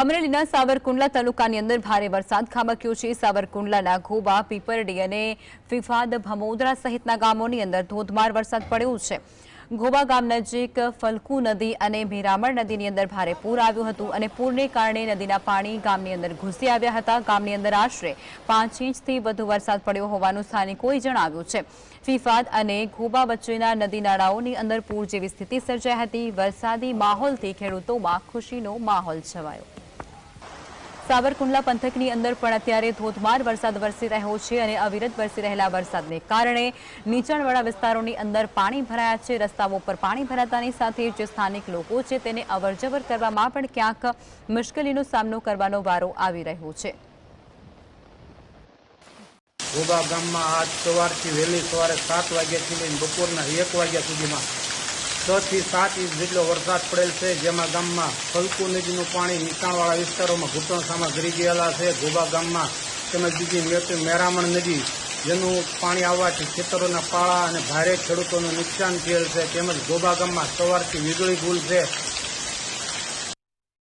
અમરેલીના સાવરકુંડલા તાલુકાની અંદર ભારે વરસાદ ખાબક્યો છે. સાવરકુંડલાના ઘોબા પીપરડી અને ફિફાદ, ભમોદરા સહિતના ગામોની અંદર ધોધમાર વરસાદ પડ્યો છે. ઘોબા ગામ નજીક ફલકુ નદી અને ભીરામણ નદીની અંદર ભારે પૂર આવ્યું હતું અને પૂરને કારણે નદીના પાણી ગામની અંદર ઘૂસી આવ્યા હતા. ગામની અંદર આશરે પાંચ ઇંચથી વધુ વરસાદ પડ્યો હોવાનું સ્થાનિકોએ જણાવ્યું છે. ફિફાદ અને ઘોબા વચ્ચેના નદી નાળાઓની અંદર પૂર જેવી સ્થિતિ સર્જાઈ હતી. વરસાદી માહોલથી ખેડૂતોમાં ખુશીનો માહોલ છવાયો. સાવરકુંડલા પંથકની અંદર પણ અત્યારે ધોધમાર વરસાદ વરસી રહ્યો છે અને અવિરત વરસી રહેલા વરસાદને કારણે નીચાણવાળા વિસ્તારોની અંદર પાણી ભરાયા છે. રસ્તાઓ પર પાણી ભરાતાની સાથે જે સ્થાનિક લોકો છે તેને અવરજવર કરવામાં પણ ક્યાંક મુશ્કેલીનો સામનો કરવાનો વારો આવી રહ્યો છે. ગામમાં આજ સવારથી વહેલી સવારે સાત વાગ્યાથી લઈને બપોરના એક વાગ્યા સુધીમાં છ થી સાત ઇંચ જેટલો વરસાદ પડેલ છે, જેમાં ગામમાં ફલકુ નદીનું પાણી નીચાણવાળા વિસ્તારોમાં ઘૂંટણસામાં ઘરી ગયેલા છે. ગોબા ગામમાં તેમજ બીજી મેરામણ નદી, જેનું પાણી આવવાથી ખેતરોના પાળા અને ભારે ખેડૂતોનું નુકસાન થયેલ છે. તેમજ ગોબા ગામમાં સવારથી વીજળી ભૂલ છે.